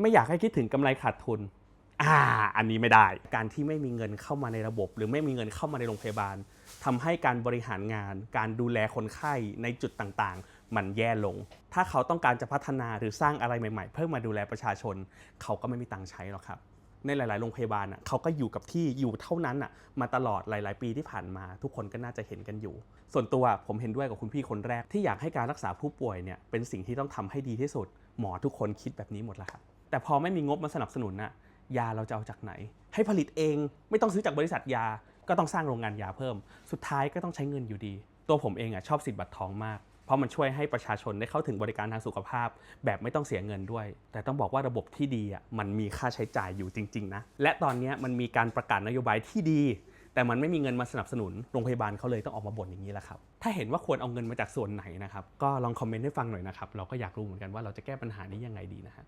ไม่อยากให้คิดถึงกำไรขาดทุน อ่า อันนี้ไม่ได้ การที่ไม่มีเงินเข้ามาในระบบ หรือไม่มีเงินเข้ามาในโรงพยาบาลทำให้การบริหารงาน การดูแลคนไข้ในจุดต่างๆ มันแย่ลง ถ้าเขาต้องการจะพัฒนาหรือสร้างอะไรใหม่ ๆ เพื่อมาดูแลประชาชน เขาก็ไม่มีตังค์ใช้หรอกครับในหลาย ๆ โรงพยาบาลอะเขาก็อยู่กับที่อยู่เท่านั้นอะมาตลอดหลาย ๆ ปีที่ผ่านมา ทุกคนก็น่าจะเห็นกันอยู่ ส่วนตัวผมเห็นด้วยกับคุณพี่คนแรกที่อยากให้การรักษาผู้ป่วยเนี่ยเป็นสิ่งที่ต้องทำให้ดีที่สุด หมอทุกคนคิดแบบนี้หมดแล้วครับ แต่พอไม่มีงบมาสนับสนุนน่ะยาเราจะเอาจากไหน ให้ผลิตเองไม่ต้องซื้อจากบริษัทยา ก็ต้องสร้างโรงงานยาเพิ่ม สุดท้ายก็ต้องใช้เงินอยู่ดี ตัวผมเองอะชอบสิทธิ์บัตรทองมาก เพราะมันช่วยให้ประชาชนได้เข้าถึงบริการทางสุขภาพ แบบไม่ต้องเสียเงินด้วย แต่ต้องบอกว่าระบบที่ดีอะมันมีค่าใช้จ่ายอยู่จริงๆนะและตอนนี้มันมีการประกาศนโยบายที่ดี แต่มันไม่มีเงินมาสนับสนุนโรงพยาบาลเขาเลยต้องออกมาบ่นอย่างนี้แหละครับถ้าเห็นว่าควรเอาเงินมาจากส่วนไหนนะครับก็ลองคอมเมนต์ให้ฟังหน่อยนะครับเราก็อยากรู้เหมือนกันว่าเราจะแก้ปัญหานี้ยังไงดีนะฮะ